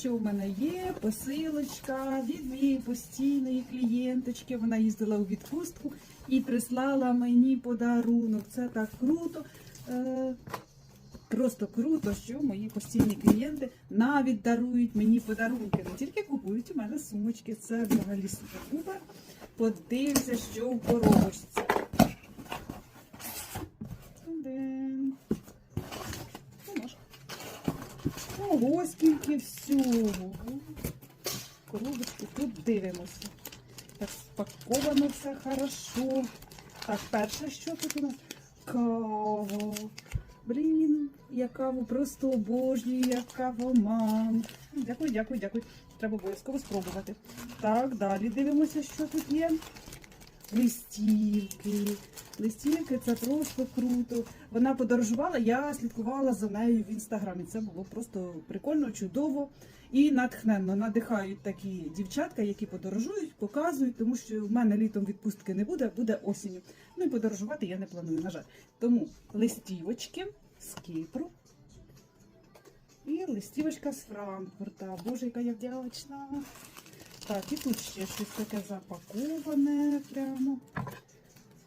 що в мене є посилочка від моєї постійної клієнточки. Вона їздила у відпустку і прислала мені подарунок. Це так круто. Е, Просто круто, що мої постійні клієнти навіть дарують мені подарунки. Не тільки купують у мене сумочки. Це взагалі. Подивимося, що в коробочці. Ого, скільки всього. Коробочку тут дивимося. Так спаковано все хорошо. Так, перше, що тут у нас? Кава. Блін, я каву просто обожнюю, я кавоман. Дякую, дякую, дякую. Треба обов'язково спробувати. Так, далі дивимося, що тут є. Листівки. Листівки це просто круто. Вона подорожувала, я слідкувала за нею в інстаграмі. Це було просто прикольно, чудово і натхненно. Надихають такі дівчатка, які подорожують, показують, тому що в мене літом відпустки не буде, буде осінню. Ну і подорожувати я не планую, на жаль. Тому листівочки з Кіпру. І листівочка з Франкфурта. Боже, яка я вдячна. Так, і тут ще щось таке запаковане прямо.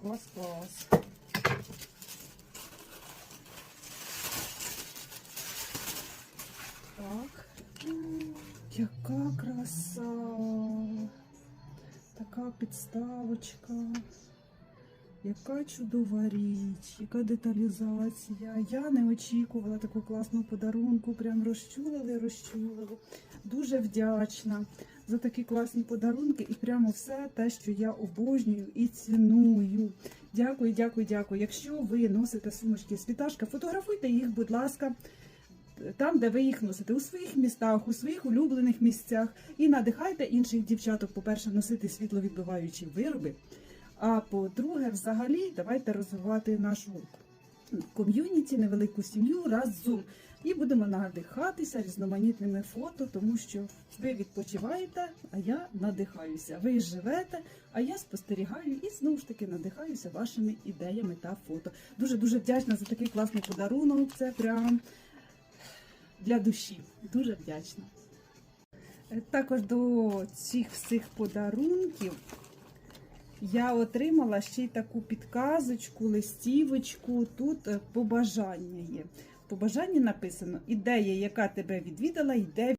Клас, клас. Так. Яка краса. Така підставочка. Яка чудова річ, яка деталізація. Я не очікувала такого класного подарунку. Прям розчулили, розчулили. Дуже вдячна за такі класні подарунки і прямо все те, що я обожнюю і ціную. Дякую, дякую, дякую. Якщо ви носите сумочки з віташка, фотографуйте їх, будь ласка, там, де ви їх носите, у своїх містах, у своїх улюблених місцях. І надихайте інших дівчаток, по-перше, носити світловідбиваючі вироби. А по-друге, взагалі, давайте розвивати нашу ком'юніті, невелику сім'ю разом. І будемо надихатися різноманітними фото, тому що ви відпочиваєте, а я надихаюся. Ви живете, а я спостерігаю і знову ж таки надихаюся вашими ідеями та фото. Дуже дуже вдячна за такий класний подарунок. Це прям для душі. Дуже вдячна. Е, Також до цих всіх подарунків я отримала ще й таку підказочку, листівочку. Тут е, побажання є. Побажання написано ідея, яка тебе відвідала, йде